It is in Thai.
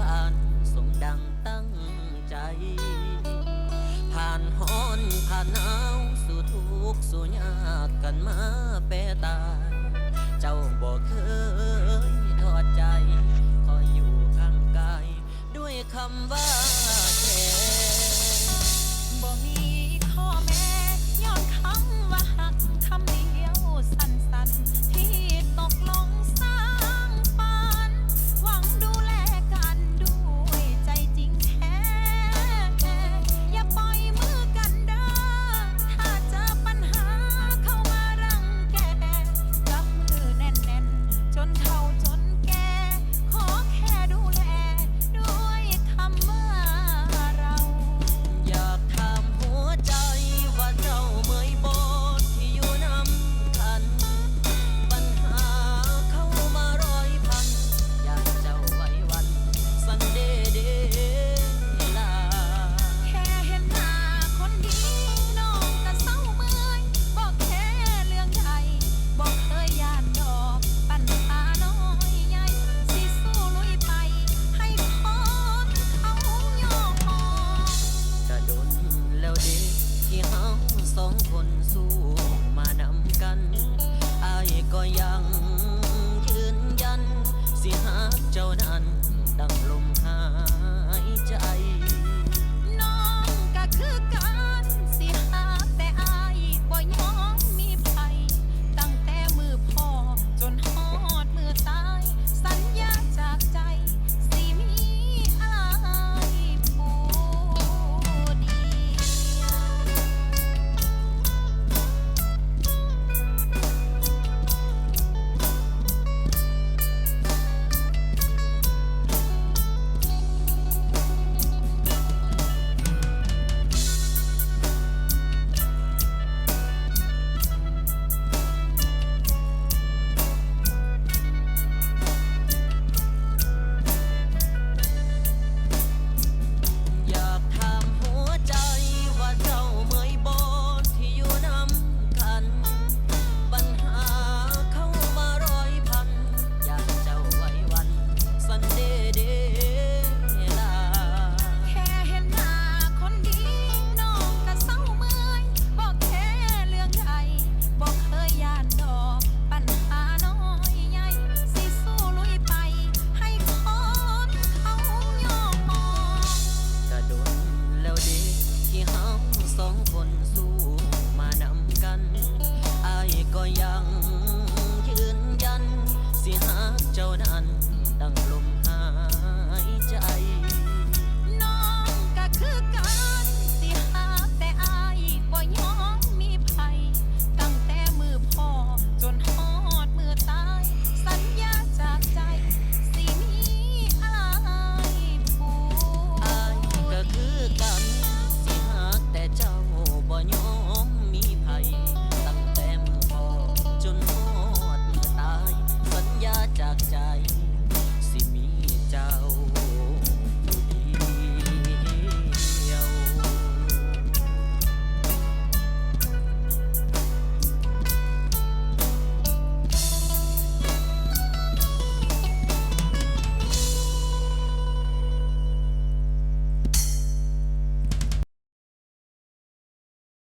บ้านสมดังตั้งใจ ผ่านห้อนผ่านหนาวสู่ทุกสู่ยากกันมาแปรตาย เจ้าบอกเคยทอดใจ คอยอยู่ข้างกาย ด้วยคำว่าแค่บ่มีข้อแม้ยอนคำว่าหักคำเดียวสั้นๆ ยังยืนยัน สิหาเจ้านั้นดัง